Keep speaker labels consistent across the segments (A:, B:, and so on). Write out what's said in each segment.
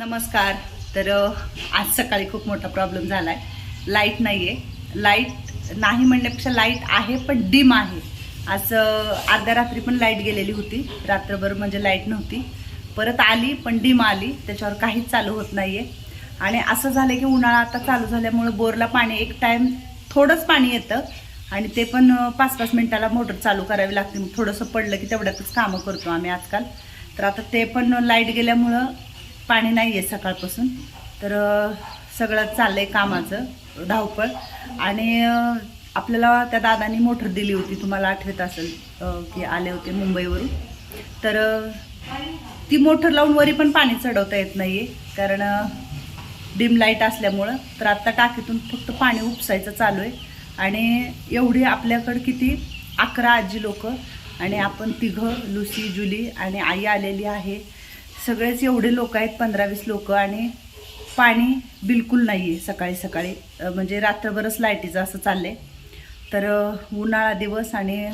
A: नमस्कार. तर आज सकाळी खूप मोठा प्रॉब्लेम झाला आहे लाइट नाही आहे लाइट नाही म्हणण्यापेक्षा लाइट आहे पण डिम आहे. आज अर्ध्या रात्री पण लाइट गेलेली होती. रात्रभर म्हणजे लाइट नव्हती. परत आली पण डिम आली. त्याच्यावर काहीच चालू होत नाही आहे आणि असं झालं की उन्हाळा आता चालू झाल्यामुळं बोरला पाणी एक टाईम थोडंच पाणी येतं. आणि ते पण पाच पाच मिनिटाला मोटर चालू करावी लागते. मग थोडंसं पडलं की तेवढ्यातच कामं करतो आम्ही आजकाल. तर आता ते पण लाइट गेल्यामुळं पाणी नाही आहे सकाळपासून. तर सगळं चाललं आहे कामाचं धावपळ. आणि आपल्याला त्या दादानी मोटर दिली होती तुम्हाला आठवत असेल की आले होते मुंबईवरून. तर ती मोटर लावून वरी पण पाणी चढवता येत नाही आहे कारण डिम लाइट असल्यामुळं. तर आत्ता टाकीतून फक्त पाणी उपसायचं चालू आहे. आणि एवढी आपल्याकडं किती अकरा आजी लोक. आणि आपण तिघं लुसी जुली आणि आई आलेली आहे. सगळेच एवढे लोक आहेत पंधरा वीस लोक आणि पाणी बिलकुल नाही आहे सकाळी. सकाळी म्हणजे रात्रभरच लाईटीचं असं चाललंय. तर उन्हाळा दिवस आणि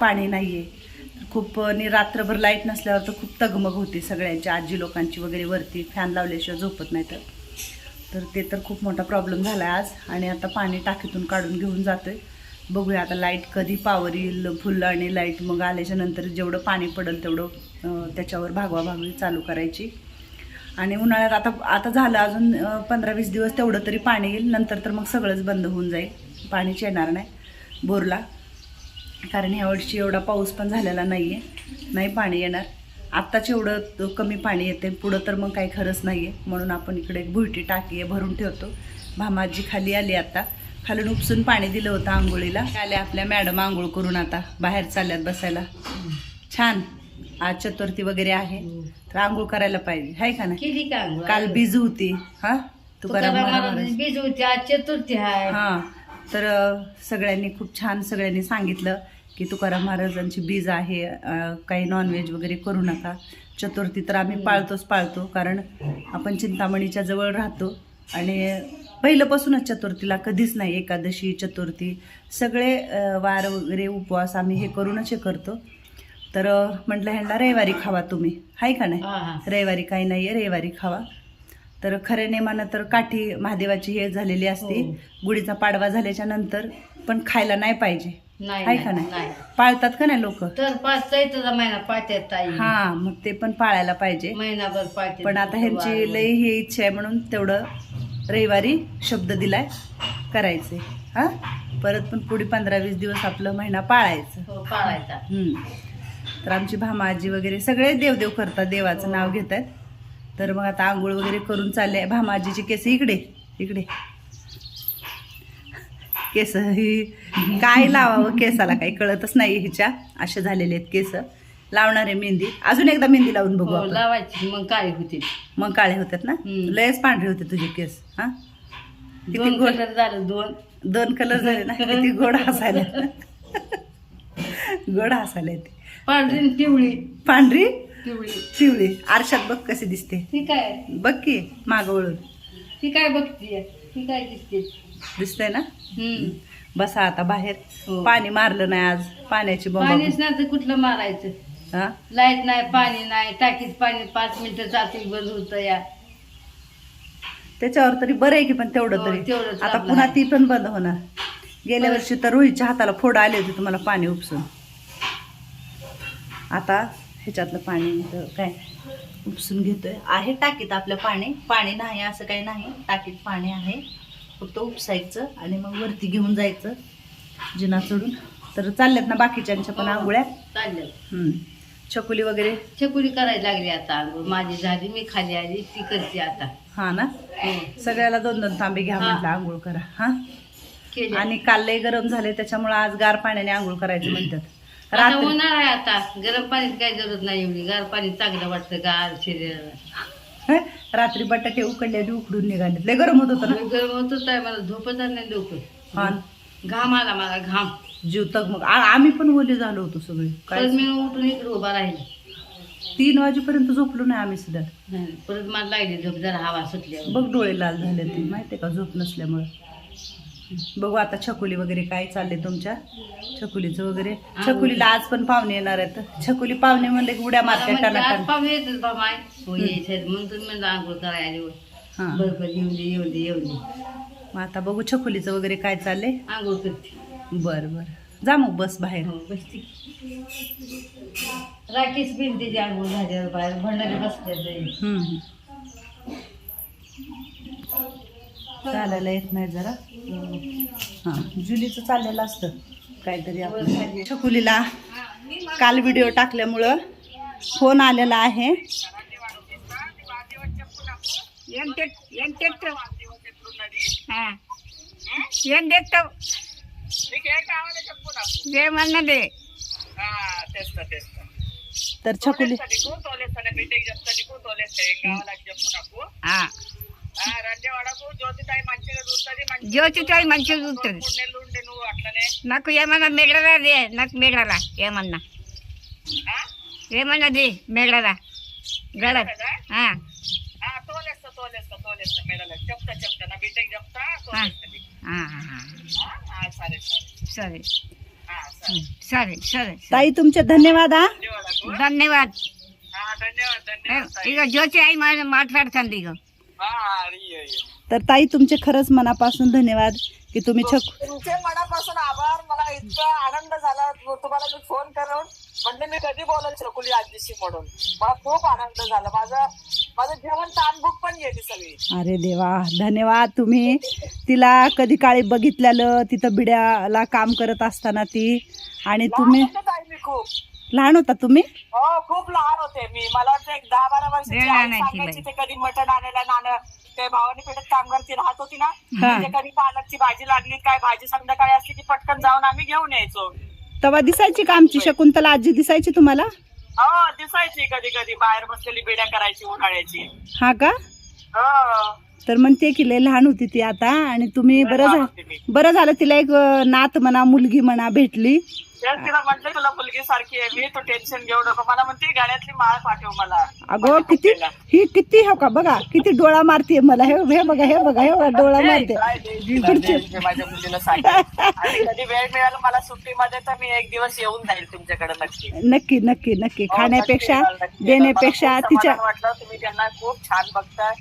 A: पाणी नाही आहे खूप आणि रात्रभर लाइट नसल्यावर तर खूप तगमग होती सगळ्यांची आजी लोकांची वगैरे वरती फॅन लावल्याशिवाय झोपत नाही तर. तर ते तर खूप मोठा प्रॉब्लेम झाला आहे आज. आणि आता पाणी टाकीतून काढून घेऊन जातोय. बघूया आता लाइट कधी पावर येईल फुलं आणि लाइट मग आल्याच्यानंतर जेवढं पाणी पडेल तेवढं त्याच्यावर भागवा भागवी चालू करायची. आणि उन्हाळ्यात आता आता झालं अजून पंधरा वीस दिवस तेवढं तरी पाणी येईल नंतर तर मग सगळंच बंद होऊन जाईल. पाणीच येणार नाही बोरला. कारण ह्या वर्षी एवढा पाऊस पण झालेला नाही आहे नाही पाणी येणार. आत्ताच एवढं कमी पाणी येते. पुढं तर मग काही खरंच नाही आहे म्हणून आपण इकडे एक भुईटी टाकी आहे भरून ठेवतो. भामाजी खाली आली आता. खालून उपसून पाणी दिलं होतं आंघोळीला. आल्या आपल्या मॅडम आंघोळ करून आता बाहेर चालल्यात बसायला. छान. आज चतुर्थी वगैरे आहे. तर आंघोळ करायला पाहिजे. आहे का नाही?
B: केली का अंघोळ?
A: काल बीज होती. हा? तुकाराम महाराज.
B: बीज होती. आज चतुर्थी आहे.
A: हा. तर अ, सगळ्यांनी खूप छान सगळ्यांनी सांगितलं की तुकाराम महाराजांची बीज आहे. अ, काही नॉनव्हेज वगैरे करू नका. चतुर्थी तर आम्ही पाळतोच पाळतो. कारण आपण चिंतामणीच्या जवळ राहतो. आणि पहिल्यापासूनच चतुर्थीला कधीच नाही एकादशी चतुर्थी. सगळे वार वगैरे उपवास आम्ही हे करूनच हे करतो. तर म्हटलं ह्यांना रविवारी खावा तुम्ही. हाय का नाही. रविवारी काही नाही आहे रविवारी खावा. तर खऱ्या नेमानं तर काठी महादेवाची हे झालेली असते.
B: हो.
A: गुढीचा पाडवा झाल्याच्यानंतर पण खायला नाही पाहिजे.
B: नाही
A: आहे का
B: नाही,
A: पाळतात का नाही लोक?
B: तर
A: हा मग ते पण पाळायला पाहिजे. पण आता ह्यांची लई ही इच्छा आहे म्हणून तेवढं रविवारी शब्द दिलाय करायचे. हा? परत पण पुढे पंधरा वीस दिवस आपलं महिना पाळायचं.
B: हो, पाळायचा.
A: हम्म. तर आमची भामाजी वगैरे सगळे देवदेव करतात देवाचं नाव घेत आहेत तर मग आता आंघोळ वगैरे करून चालले. भामाजीची केस इकडे इकडे. केस ही काय लावावं केसाला काही कळतच नाही हिच्या. असे झालेले आहेत केस. लावणार आहे मेहंदी. अजून एकदा मेहंदी लावून बघू
B: हो,
A: आपण.
B: लावायची. मग काळी होती
A: मग काळे होतात ना?
B: हम्म.
A: लयच पांढरे होते तुझे केस हा? किती
B: दोन
A: गोड.
B: कलर झालं दोन.
A: दोन कलर झाले ना? किती गोड हसायला. गोड हसायला येते.
B: पांढरी आणि पिवळी.
A: पांढरी?
B: पिवळी.
A: पिवळी. आरशात बघ कशी दिसते.
B: ती काय?
A: बघ की माग वळून.
B: ती काय बघतीये? ती काय दिसते?
A: दिसतंय ना?
B: हम्म.
A: बसा आता बाहेर.
B: हो.
A: पाणी मारलं नाही आज. पाण्याची
B: पाणीच
A: बंब
B: नाही तर कुठलं मारायचं.
A: हा?
B: लाइट नाही पाणी नाही टाकीत पाणी पाच मिनिटं जातील बंद होतं या.
A: त्याच्यावर तरी बरं आहे की पण तेवढं
B: हो,
A: तरी?
B: तेवढंच
A: आता
B: आपलं
A: पुन्हा
B: आहे.
A: ती पण बंद होणार. गेल्या. वर्षी तर रोहितच्या हाताला फोड आले होते तुम्हाला पाणी उपसून. आता ह्याच्यातलं पाणी इथं काय उपसून घेतोय. आहे टाकीत आपलं पाणी. पाणी नाही असं काही नाही. टाकीत पाणी आहे. फक्त उपसायचं आणि मग वरती घेऊन जायचं. जिना चढून. तर चालल्यात ना बाकीच्यांच्या पण
B: हो.
A: आंघोळ्या
B: चालेल
A: हम्म. चकुली वगैरे?
B: चकुली करायला लागली आता. आंघोळ माझी झाली मी खाली आली ती करते आता.
A: हा ना?
B: हो.
A: सगळ्याला दोन दोन तांबे घ्या. म्हटलं आंघोळ करा. हा?
B: केली.
A: आणि काल लय गरम झाले त्याच्यामुळे आज गार पाण्याने आंघोळ करायचं म्हणतात.
B: आता
A: रात्री
B: उन्हाळा आहे आता. गरम पाण्याची काही जरूरत नाही एवढी. गार पाणी चांगलं वाटतं गार शरीराला.
A: रात्री बटाटे उकडले आणि उकडून निघाले लय गरम होत होतं
B: गरम होतच आहे मला झोपच आली नाही लवकर.
A: हा.
B: घाम आला मला घाम.
A: जीव तग मग. आ- आम्ही पण ओले झालो होतो सगळे. काय?
B: परत मी उठून इकडे उभा राहिली.
A: तीन वाजेपर्यंत झोपलो नाही आम्ही सुद्धा.
B: परत मला लागली झोप जरा हवा सुटल्यावर.
A: बघ डोळे लाल झाले ते. माहितीये का? झोप नसल्यामुळे. बघू आता छकुली वगैरे काय चालले तुमच्या? छकुलीचं वगैरे? छकुलीला आज पण पाहुणे येणार आहेत. छकुली पाहुणे म्हणले की उड्या मारते
B: म्हणते, आज
A: टनाटन
B: बा माय. हो यायचे म्हणून तुम्ही आंघोळ करायला आली होय.
A: हा.
B: बरं बरं. येऊन दे येऊन दे येऊन दे.
A: मग आता बघू छकुलीचं वगैरे काय चाललंय.
B: आंघोळ करते.
A: बरं बरं. जा मग बस बाहेर.
B: हो बसते राखीच भिंतीची आंघोळ झाल्यावर बाहेर भंडारी बसले
A: हम्म. चालायला येत नाही जरा. हा जुलीचं चाललेलं असतं. काहीतरी आपलं छकुलीला काल व्हिडिओ टाकल्यामुळं फोन आलेला आहे. तर छकुली
C: జ్యోతితో మంచిగా చూస్తుంది నాకు ఏమన్నా మిగలరాది నాకు మిగలరా ఏమన్నా ఏమన్నది మిగలరా గడ ఆ, ఆ, चालेल. चालेल. चालेल
A: ताई तुमचे धन्यवाद हा.
C: धन्यवाद. इगं आई
A: तर ताई तुमचे खरंच मनापासून धन्यवाद की तुम्ही छक
D: तुमचे मनापासून आभार इतका आनंद झाला. तुम्हाला मी फोन करून म्हणजे मी कधी बोलेल छकुली आजीशी म्हणून? मला खूप आनंद झाला. माझं माझं जेवण ताणभूक पण गेली सगळी.
A: अरे देवा धन्यवाद तुम्ही. तिला कधी काळी बघितलेलं तिथं बिड्याला काम करत असताना ती. आणि तुम्ही
D: मी खूप.
A: लहान होता तुम्ही?
D: हो खूप लहान होते मी. मला वाटतं एक दहा बारा वर्षाची
C: वेळ
D: आई
C: आणायची
D: सांगायची ते कधी मटण आणायला नाणं ते भावानी पेठेत कामगार ती राहत होती ना
A: हा.
D: म्हणजे कधी पालकची भाजी लागली काय भाजी संध्याकाळी असली की पटकन जाऊन आम्ही घेऊन यायचो.
A: तेव्हा दिसायची का आमची? शकुंतला आजी दिसायची तुम्हाला?
D: हो दिसायची कधी कधी बाहेर बसलेली बिड्या करायची उन्हाळ्याची.
A: हा का?
D: हो.
A: तर म्हणते की लय लहान होती ती आता आणि तुम्ही बरं
D: लहान
A: झालं
D: होती मी.
A: बरं झालं तिला एक अं, नात म्हणा मुलगी म्हणा भेटली.
D: तिला म्हटलं तुला मुलगी सारखी आहे. मी तू टेन्शन घेऊ नको. मला म्हणते गाड्यातली माळ पाठव मला.
A: अगो किती ही किती हो का? बघा किती डोळा मारते मला. हे हे बघा हे बघा हे बघा डोळा मारते.
D: मी माझ्या मुलीला कधी वेळ मिळाला मला सुट्टीमध्ये तर मी एक दिवस येऊन जाईल तुमच्याकडे नक्की.
A: नक्की नक्की नक्की.
D: हो,
A: खाण्यापेक्षा. देण्यापेक्षा तिच्या
D: वाटलं. तुम्ही त्यांना खूप छान बघताय.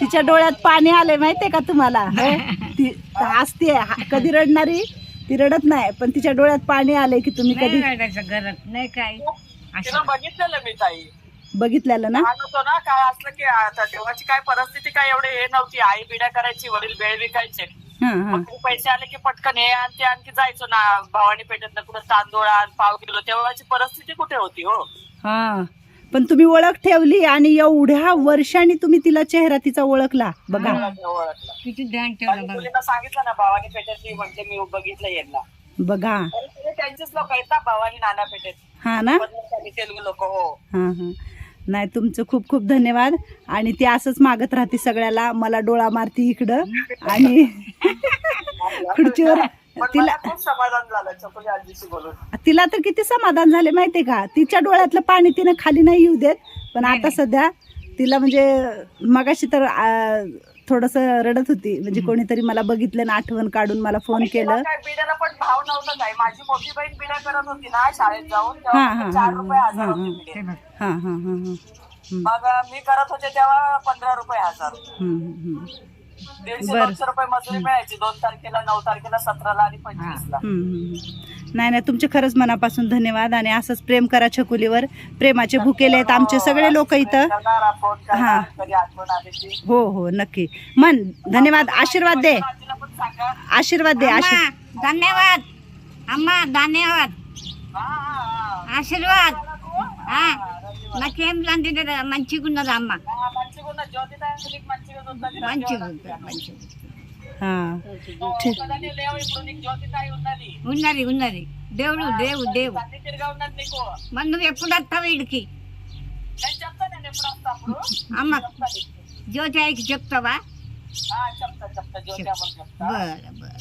A: तिच्या डोळ्यात पाणी आलंय माहितीये का तुम्हाला? हसते हा- कधी रडणारी? ती रडत नाही पण तिच्या डोळ्यात पाणी आलंय की तुम्ही
C: नाही
A: कधी
C: रडायचं घरात नाही काय
D: तिला बघितलेलं मी ताई.
A: बघितलेलं ना?
D: लहान होतो ना काय असलं की आता तेव्हाची काय परिस्थिती काय एवढे हे नव्हती. आई बिड्या करायची वडील बेळ विकायचे.
A: हा हा.
D: मग पैसे आले की पटकन हे आणि ते आणखी जायचो ना. भवानी पेठेत कुठं तांदूळ आण पाव किलो. तेव्हाची परिस्थिती कुठे होती हो?
A: हा. पण तुम्ही ओळख ठेवली आणि एवढ्या वर्षांनी तुम्ही तिला चेहरा तिचा ओळखला. बघा.
D: ओळखलं.
C: किती ध्यान ठेवलं
D: आणि
C: बघ.
D: मुलीला सांगितलं ना भवानी पेठेत मी म्हणते मी बघितलं यांना.
A: बघा.
D: तर ते त्यांचेच लोक आहेत ना भवानी नाना पेठेत
A: हा ना?
D: बदलासाठी तेलुगू लोक हो.
A: हा हा. नाही तुमचं खूप खूप धन्यवाद. आणि ती असंच मागत राहते सगळ्याला. मला डोळा मारती इकडं. आणि खुर्चीवर तिला
D: मला खूप समाधान झालं चकोली आजीशी बोलून.
A: तिला तर किती समाधान झाले माहितीये का? तिच्या डोळ्यातलं पाणी तिनं खाली नाही येऊ देत पण आता सध्या तिला म्हणजे मगाशी तर थोडस रडत होती. म्हणजे कोणीतरी मला बघितलं ना आठवण काढून मला फोन केलं.
D: काय बिड्याला पण भाव नव्हता काय माझी मोठी बहीण बिड्या करत होती ना शाळेत जाऊन
A: हा,
D: तेव्हा
A: हा,
D: फक्त चार
A: हा,
D: रुपये
A: हा,
D: हजार
A: हा,
D: होते.
A: हा. हा हा हा
D: मग मी करत होते तेव्हा पंधरा रुपये हजार.
A: हम्म, हम्म,
D: दीडशे
A: बरं.
D: दोनशे रुपये मजुरी मिळायची दोन तारखेला नऊ तारखेला सतराला आणि पंचवीसला
A: हम्म, हम्म. नाही नाही तुमचे खरंच मनापासून धन्यवाद आणि असंच प्रेम करा छकुलीवर प्रेमाचे भुकेले आहेत आमचे सगळे लोक इथं
D: करणारा फोन
A: हा.
D: करणार कधी आठवण आली की
A: हो हो नक्की मन धन्यवाद आशीर्वाद दे
D: आजीला पण सांगा
A: आशीर्वाद दे
C: అమ్మా
A: आशीर्वाद
C: ధన్యవాద్ అమ్మా ధన్యవాద్
D: हा, हा, हा.
C: ఆశీర్వాద్ ఆ, నాకేం లంది మంచిగా ఉన్నది అమ్మ
D: हा, మంచిగా ఉన్న జ్యోతి తల్లికి మంచిగా ఉన్నది
C: మంచిగా ఉంది మంచిగా ఉంది.
A: हा
D: ఒక్కదాన్ని లేవు ఇప్పుడు నీకు జ్యోతి తాయి ఉన్నది
C: ఉన్నది ఉన్నది దేవుడు దేవు దేవు
D: అన్ని తిరిగా ఉన్నది నీకు
C: మరి నువ్వు ఎప్పుడు వస్తావు వీడికి
D: నేను చెప్తా నేను ఎప్పుడు వస్తా అప్పుడు
C: అమ్మ
D: చెప్తా నీకు.
C: జ్యోతి అయ్యకి చెప్తావా
D: हा, చెప్తా చెప్తా జ్యోతి అమ్మని చెప్తా
C: बरं बरं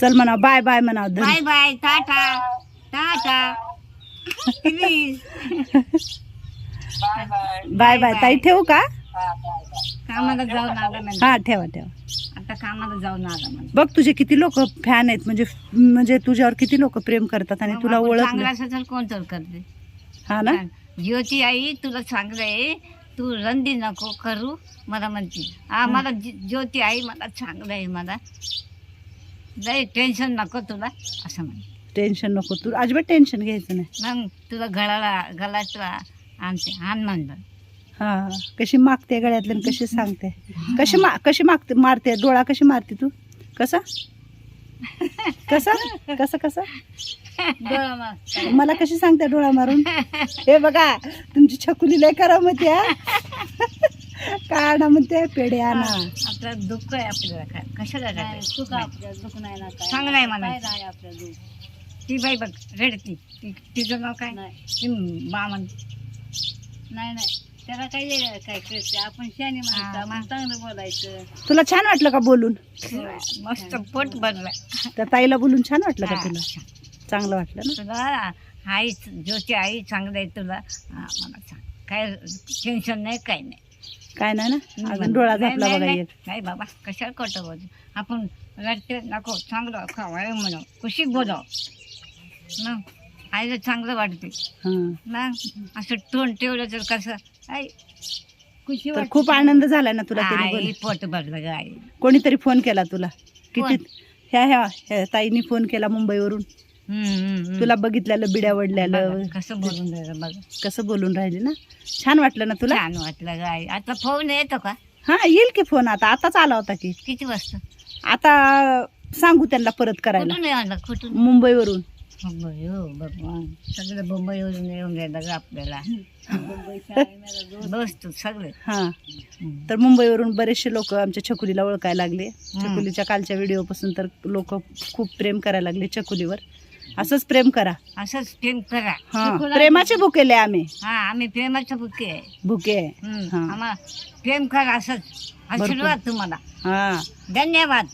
A: चल म्हणा बाय बाय म्हणा धन्य
C: bye bye Tata Tata please
D: bye bye.
A: Bye bye ताई ठेवू का?
D: हा बाय बाय.
C: कामाला जाऊन आलं नाही
A: हा ठेवा ठेवा.
C: आता कामाला जाऊन आला म्हणजे.
A: बघ तुझे किती लोक फॅन आहेत म्हणजे म्हणजे तुझ्यावर किती लोक प्रेम करतात आणि तुला
C: चांगलं तर कोण तर करते?
A: हा ना?
C: ज्योती आई तुला चांगलं आहे. तू रंदी नको करू मला म्हणते. हा मला जी- ज्योती आई मला चांगलं आहे मला. लय टेन्शन नको तुला असं म्हण
A: टेन्शन नको तू. अजिबात टेन्शन घ्यायचं नाही.
C: मग तुला गळाला गळातला आणते आण म्हणलं.
A: हा हा. कशी मागते गळ्यातले आणि कशी सांगते? कशी मा कशी मागते मारते? डोळा कशी मारते तू? कसा? कसा? कसा कसा?
C: डोळा मार.
A: मला कशी सांगते डोळा मारून? हे बघा तुमची छकुली लय करा म्हणते हा. काय आणा म्हणते पेढे आणा.
C: आपलं दुःख आहे आपल्याला काय? कशाला
B: सुख आपलं दुःख नाही ना काय?
C: चांगलं आहे मला
B: काय नाही आपलं दुःख?
C: ती बाई बघ रेडती. ती तिचं नाव काय?
B: नाही.
C: ती मामन.
B: नाही नाही. त्याला काय वेगळं काय कळते आपण शाने माणसं आपण
C: मग.
B: चांगलं बोलायचं.
A: तुला छान वाटलं का बोलून?
C: मस्त पोट भरलं
A: त्या ताईला बोलून छान वाटलं का. तुला? चांगलं वाटलं ना?
C: तुला आई ज्योती आई चांगलं आहे तुला. हा, मला सांग. काय टेन्शन नाही काय नाही.
A: काय नाही ना? अजून डोळा
C: नाही,
A: झापला
C: नाही,
A: बघा
C: नाही.
A: एक
C: नाही बाबा कशाला खोटं बोल? आपण रडते नको चांगलं खवाय म्हणू खुशी बोलाव. मग. आईला चांगलं वाटते
A: हा.
C: मग असं तोंड ठेवलं तर कसं? आई खुशी
A: तर
C: वाटते.
A: खूप आनंद झाला ना तुला
C: आई. पोट भरलं ग आई.
A: कोणीतरी फोन केला तुला? किती? ह्या ह्या ह्या ताईनी फोन केला मुंबईवरून.
C: हम्म, हम्म, हम्म.
A: तुला बघितलेलं बिड्या वडल्यालं.
C: बघा, कसं बोलून राहिलं बघ.
A: कसं बोलून राहिली ना? छान वाटलं ना तुला?
C: छान वाटलं ग आई. आता फोन येतो का?
A: हा येईल की फोन आता. आताच आला होता की.
C: किती वाजता?
A: आता सांगू त्यांना परत करायला.
C: कुठून आला कुठून?
A: मुंबईवरून.
C: मुंबई हो भगवान सगळं मुंबईवरून येऊन राहिलं ग आपल्याला बस तू सगळं
A: हा. तर मुंबईवरून बरेचसे लोक आमच्या छकुलीला ओळखायला लागले. छकुलीच्या कालच्या व्हिडिओपासून तर लोक खूप प्रेम करायला लागले छकुलीवर. असंच प्रेम करा.
C: असंच प्रेम करा.
A: हा प्रेमाचे बुकेले आम्ही.
C: हा आम्ही प्रेमाचं बुके. आहे
A: बुके. आहे
C: हम्म.
A: हा.
C: आम्हाला प्रेम करा असंच. आशीर्वाद तुम्हाला.
A: हा.
C: धन्यवाद.